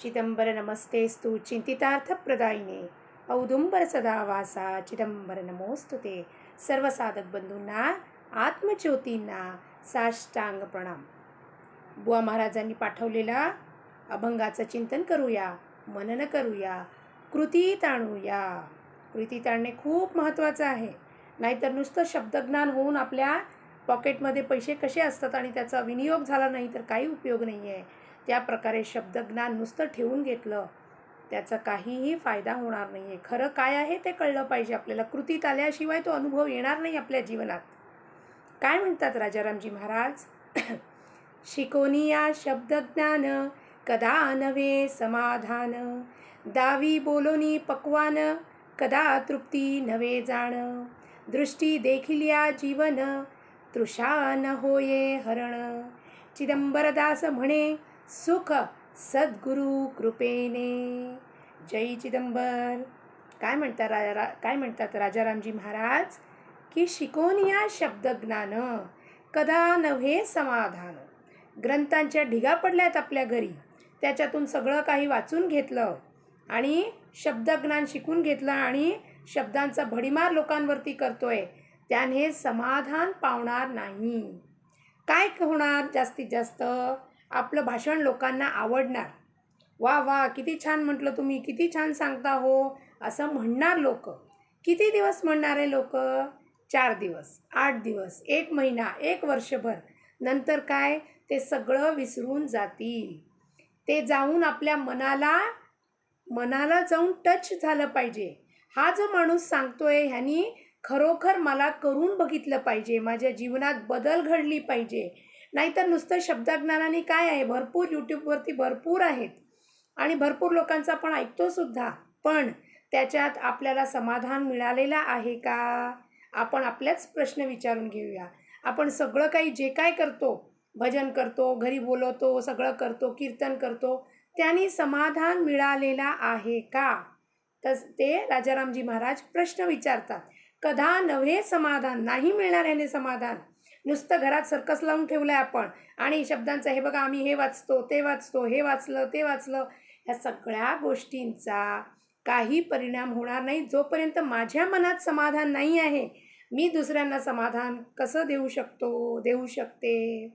चिदंबर नमस्तेस्तु चिंतितार्थप्रदायिने औदुंबर सदावासा चिदंबर नमोस्तुते सर्व साधक बंधूंना आत्मज्योतींना साष्टांग प्रणाम। बुवा महाराजांनी पाठवलेला अभंगाचं चिंतन करूया मनन करूया कृती ताणूया। कृती ताणणे खूप महत्त्वाचं आहे। नाहीतर नुसतं शब्दज्ञान होऊन आपल्या पॉकेटमध्ये पैसे कसे असतात आणि त्याचा विनियोग झाला नाही तर काही उपयोग नाही आहे त्या प्रकारे शब्दज्ञान नुसतं ठेवून घेतलं त्याचा काहीही फायदा होणार नाही आहे खरं काय आहे ते कळलं पाहिजे आपल्याला. कृतीत आल्याशिवाय तो अनुभव येणार नाही आपल्या जीवनात. काय म्हणतात राजारामजी महाराज? शिकोनिया शब्दज्ञान कदा नव्हे समाधान? दावी बोलोनी पक्वान कदा तृप्ती नव्हे जाण? दृष्टी देखील या जीवन तृषा न होये हरण? चिदंबरदास म्हणे सुख सद्गुरु कृपेने. जय चिदंबर. काय म्हणतात राजा रा काय म्हणतात राजारामजी महाराज? की शिकून या शब्दज्ञान कदा नव्हे समाधान. ग्रंथांच्या ढिगा पडल्यात आपल्या घरी. त्याच्यातून सगळं काही वाचून घेतलं आणि शब्दज्ञान शिकून घेतलं आणि शब्दांचा भडीमार लोकांवरती करतोय. त्याने समाधान पावणार नाही. काय होणार जास्तीत जास्त? आपलं भाषण लोकांना आवडणार. वा वा किती छान म्हटलं तुम्ही किती छान सांगता हो असं म्हणणार लोक. किती दिवस म्हणणारे लोक? चार दिवस आठ दिवस एक महिना एक वर्षभर. नंतर काय? ते सगळं विसरून जातील. ते जाऊन आपल्या मनाला मनाला जाऊन टच झालं पाहिजे. हा जो माणूस सांगतोय ह्यानी खरोखर मला करून बघितलं पाहिजे. माझ्या जीवनात बदल घडली पाहिजे. नाहीतर नुसतं शब्दज्ञानाने काय आहे? भरपूर यूट्यूबवरती भरपूर आहेत. आणि भरपूर लोकांचा आपण ऐकतोसुद्धा पण त्याच्यात आपल्याला समाधान मिळालेलं आहे का? आपण आपल्याच प्रश्न विचारून घेऊया. आपण सगळं काही जे काय करतो भजन करतो घरी बोलवतो सगळं करतो कीर्तन करतो त्यांनी समाधान मिळालेला आहे का? तस ते राजारामजी महाराज प्रश्न विचारतात. कदा नव्हे समाधान? नाही मिळणार याने समाधान. नुसतं घरात सर्कस लावून ठेवलं आहे आपण. आणि शब्दांचं हे बघा आम्ही हे वाचतो ते वाचतो हे वाचलं ते वाचलं. ह्या सगळ्या गोष्टींचा काही परिणाम होणार नाही. जोपर्यंत माझ्या मनात समाधान नाही आहे मी दुसऱ्यांना समाधान कसं देऊ शकतो? देऊ शकते.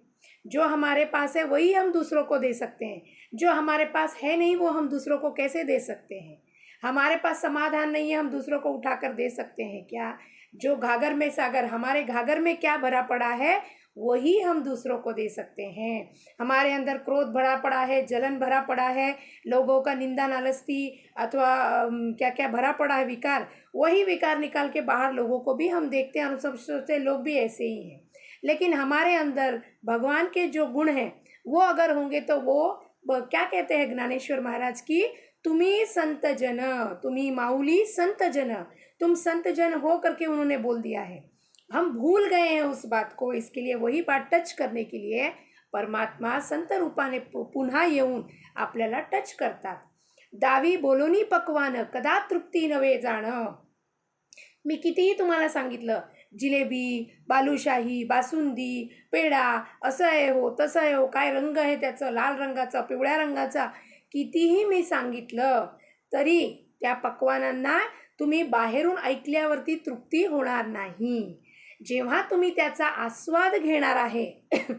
जो हमारे पास है वही हम दूसरों को दे सकते हैं. जो हमारे पास है नहीं वो हम दूसरों को कैसे दे सकते हैं? हमारे पास समाधान नहीं है हम दूसरों को उठाकर दे सकते हैं क्या? जो घाघर में सागर हमारे घाघर में क्या भरा पड़ा है, वही हम दूसरों को दे सकते हैं। हमारे अंदर क्रोध भरा पड़ा है, जलन भरा पड़ा है, लोगों का निंदा, नालस्ती अथवा क्या क्या भरा पड़ा है, विकार, वही विकार निकाल के बाहर लोगों को भी हम देखते हैं और सब सोचते लोग भी ऐसे ही हैं। लेकिन हमारे अंदर भगवान के जो गुण हैं, वो अगर होंगे तो वो क्या कहते हैं ज्ञानेश्वर महाराज की, तुम्ही संत जन, तुम्ही माऊली संत जन तुम संत जन हो करके उन्होंने बोल दिया है। हम भूल गए हैं उस बात को। इसके लिए वही बात टच करने के लिए परमात्मा संत रूपाने पुन्हा येऊन आपल्याला टच करतात। दावी बोलोनी पकवानं कदा तृप्ती नव्हे जाणं। मी कितीही तुम्हाला सांगितलं जिलेबी बालुशाही बासुंदी पेढा असं आहे हो तसं आहे हो काय रंग आहे त्याचं लाल रंगाचा पिवळ्या रंगाचा कितीही मी सांगितलं तरी त्या पक्वानांना तुम्ही बाहेरून ऐकल्यावरती तृप्ती होणार नाही. जेव्हा तुम्ही त्याचा आस्वाद घेणार आहे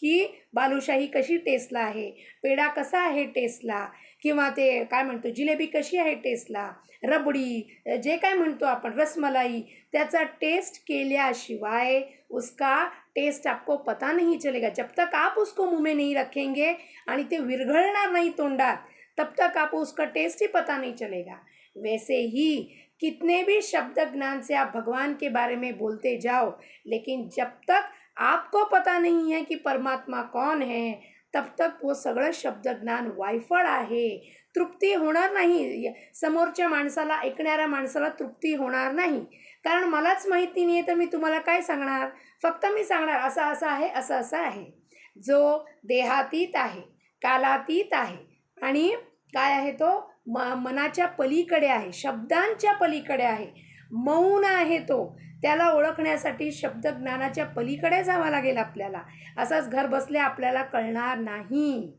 की बालुशाही कशी टेस्टला आहे पेढा कसा आहे टेस्टला किंवा ते काय म्हणतो जिलेबी कशी आहे टेस्टला रबडी जे काय म्हणतो आपण रसमलाई त्याचा टेस्ट केल्याशिवाय उसका टेस्ट आपको पता नहीं चलेगा. जब तक आप उसको मुंह में नहीं रखेंगे आणि ते विरघळणार नाही तोंडात तब तक आप उसका टेस्ट ही पता नहीं चलेगा. वैसे ही कितने भी शब्द ज्ञान से आप भगवान के बारे में बोलते जाओ लेकिन जब तक आपको पता नहीं है कि परमात्मा कौन है तब तक वो सगळं शब्द ज्ञान वायफळ आहे. तृप्ती होणार नाही. समोरच्या माणसाला ऐकणाऱ्या माणसाला तृप्ती होणार नाही. कारण मलाच माहिती नाही आहे तर मी तुम्हाला काय सांगणार? फक्त मी सांगणार असं असं आहे असं असं आहे. जो देहातीत आहे कालातीत आहे. आणि काय आहे तो? म मनाच्या पलीकडे आहे शब्दांच्या पलीकडे आहे. मौन आहे तो. त्याला ओळखण्यासाठी शब्दज्ञानाच्या पलीकडे जावं लागेल आपल्याला. असाच घर बसले आपल्याला कळणार नाही.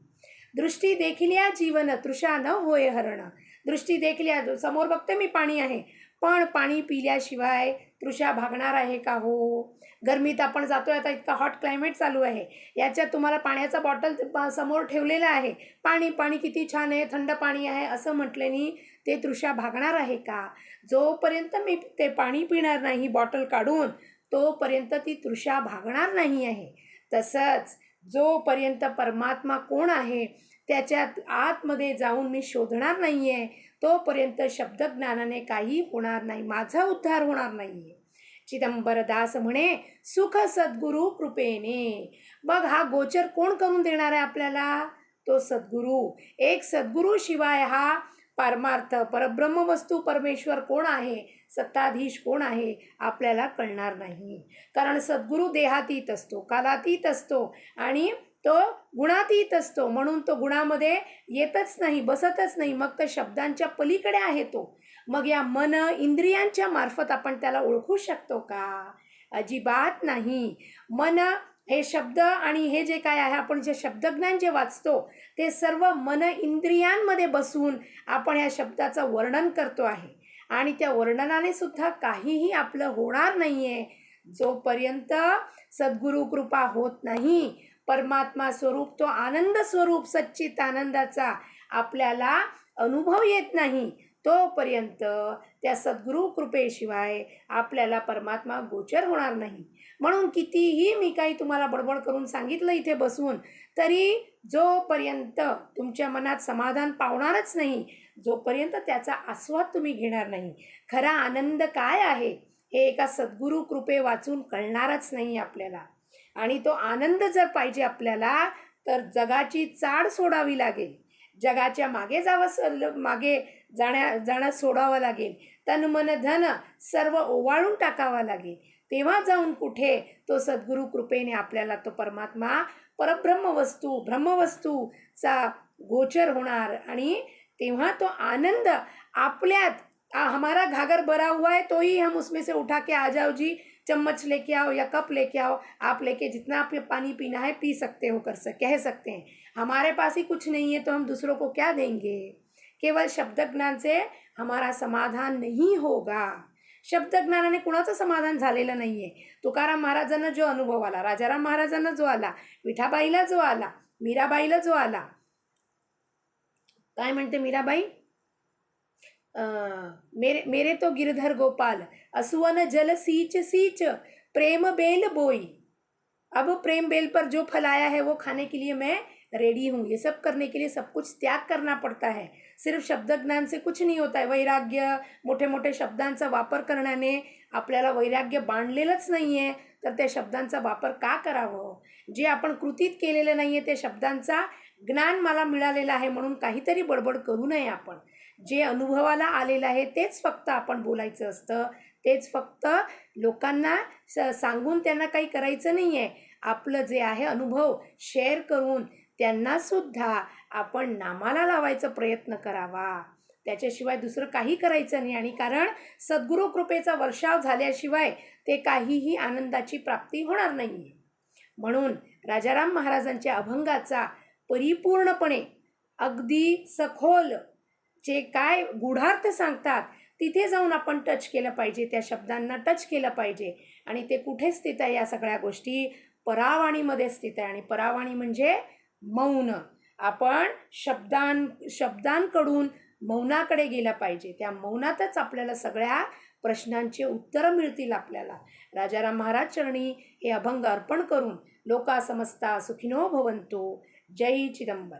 दृष्टी या जीवन तृषा न होय हरण. दृष्टी देखल्या समोर बघते मी पाणी आहे. पण पाणी पिल्याशिवाय तृषा भागणार आहे का हो? गरमीत आपण जातोय आता इतका हॉट क्लायमेट चालू आहे. याच्यात तुम्हाला पाण्याचा बॉटल समोर ठेवलेला आहे. पाणी पाणी किती छान आहे थंड पाणी आहे असं म्हटल्याने ते तृषा भागणार आहे का? जोपर्यंत मी ते पाणी पिणार नाही बॉटल काढून तोपर्यंत ती तृषा भागणार नाही आहे. तसंच जोपर्यंत परमात्मा कोण आहे त्याच्यात आतमध्ये जाऊन मी शोधणार नाही आहे तोपर्यंत शब्दज्ञानाने काही होणार नाही. माझा उद्धार होणार नाही आहे चिदंबरदास म्हणे सुख सद्गुरु कृपेने. बघ हा गोचर कोण करून देणार आहे आपल्याला? तो सद्गुरू. एक सद्गुरू शिवाय हा परमार्थ परब्रह्म वस्तू परमेश्वर कोण आहे? सत्ताधीश कोण आहे? आपल्याला कळणार नाही. कारण सद्गुरू देहातीत असतो कालातीत असतो आणि तो गुणातीत असतो. म्हणून तो गुणामध्ये येतच नाही बसतच नाही. मग तर शब्दांच्या पलीकडे आहे तो. मग या मन इंद्रियांच्या मार्फत आपण त्याला ओळखू शकतो का? अजिबात नाही. मन हे शब्द आणि हे जे काय आहे आपण जे शब्दज्ञान जे वाचतो ते सर्व मन इंद्रियांमध्ये बसून आपण या शब्दाचं वर्णन करतो आहे. आणि त्या वर्णनाने सुद्धा काहीही आपलं होणार नाही आहे जोपर्यंत सद्गुरु कृपा होत नाही परमात्मा स्वरूप तो आनंद स्वरूप सच्चित आनंदाचा आपल्याला अनुभव येत नाही. तोपर्यंत त्या सद्गुरू कृपेशिवाय आपल्याला परमात्मा गोचर होणार नाही. म्हणून कितीही मी काही तुम्हाला बडबड करून सांगितलं इथे बसून तरी जोपर्यंत तुमच्या मनात समाधान पावणारच नाही जोपर्यंत त्याचा आस्वाद तुम्ही घेणार नाही. खरा आनंद काय आहे? हे एका सद्गुरू कृपे वाचून कळणारच नाही आपल्याला. आणि तो आनंद जर पाहिजे आपल्याला तर जगाची चाड सोडावी लागेल. जगाच्या मागे जावं मागे जाण्या जाणं सोडावं लागेल. तन मन धन सर्व ओवाळून टाकावा लागेल. तेव्हा जाऊन कुठे तो सद्गुरू कृपेने आपल्याला तो परमात्मा परब्रह्म वस्तू ब्रह्मवस्तूचा गोचर होणार आणि तेव्हा तो आनंद आपल्यात हमारा घागर भरा हुआ है तो ही हम उसमें से उठा के आ जाओ जी. चम्मच लेके आओ या कप लेके आओ आप लेके जितना आप पानी पीना है पी सकते हो कर सक कह सकते हैं। हमारे पास ही कुछ नहीं है तो हम दूसरों को क्या देंगे? केवळ शब्दज्ञान से हमारा समाधान नहीं होगा। शब्दज्ञानाने कुणाचं समाधान झालेलं नाही आहे तुकाराम महाराजांना जो अनुभव आला राजाराम महाराजांना जो आला विठाबाईला जो आला मीराबाईला जो आला काय म्हणते मीराबाई? मेरे मेरे तो गिरधर गोपाल असुवन जल सींच सींच प्रेम बेल बोई अब प्रेम बेल पर जो फल आया है वो खाने के लिए मैं रेडी हूँ। ये सब करने के लिए सब कुछ त्याग करना पड़ता है। सिर्फ शब्द ज्ञान से कुछ नहीं होता है। वैराग्य मोठे मोठे शब्दांचा वापर करण्याने आपल्याला वैराग्य बांधलेलंच नाही आहे तर त्या शब्दांचा वापर का करावं? जे आपण कृतीत केलेलं नाही आहे त्या शब्दांचा ज्ञान मला मिळालेलं आहे म्हणून काहीतरी बडबड करू नये आपण. जे अनुभवाला आलेलं आहे तेच फक्त आपण बोलायचं असतं. तेच फक्त लोकांना स सांगून त्यांना काही करायचं नाही आहे आपलं जे आहे अनुभव शेअर करून त्यांनासुद्धा आपण नामाला लावायचा प्रयत्न करावा. त्याच्याशिवाय दुसरं काही करायचं नाही आणि कारण सद्गुरू कृपेचा वर्षाव झाल्याशिवाय ते काहीही आनंदाची प्राप्ती होणार नाही आहे म्हणून राजाराम महाराजांच्या अभंगाचा परिपूर्णपणे अगदी सखोल जे काय गुढार्थ सांगतात तिथे जाऊन आपण टच केलं पाहिजे त्या शब्दांना टच केलं पाहिजे. आणि ते कुठे स्थित आहे या सगळ्या गोष्टी? परावाणीमध्ये स्थित आहे. आणि परावाणी म्हणजे मौन. आपण शब्दां शब्दांकडून मौनाकडे गेलं पाहिजे. त्या मौनातच आपल्याला सगळ्या प्रश्नांची उत्तरं मिळतील आपल्याला. राजाराम महाराज चरणी हे अभंग अर्पण करून लोका समजता सुखिनो भवंतो जय चिदंबर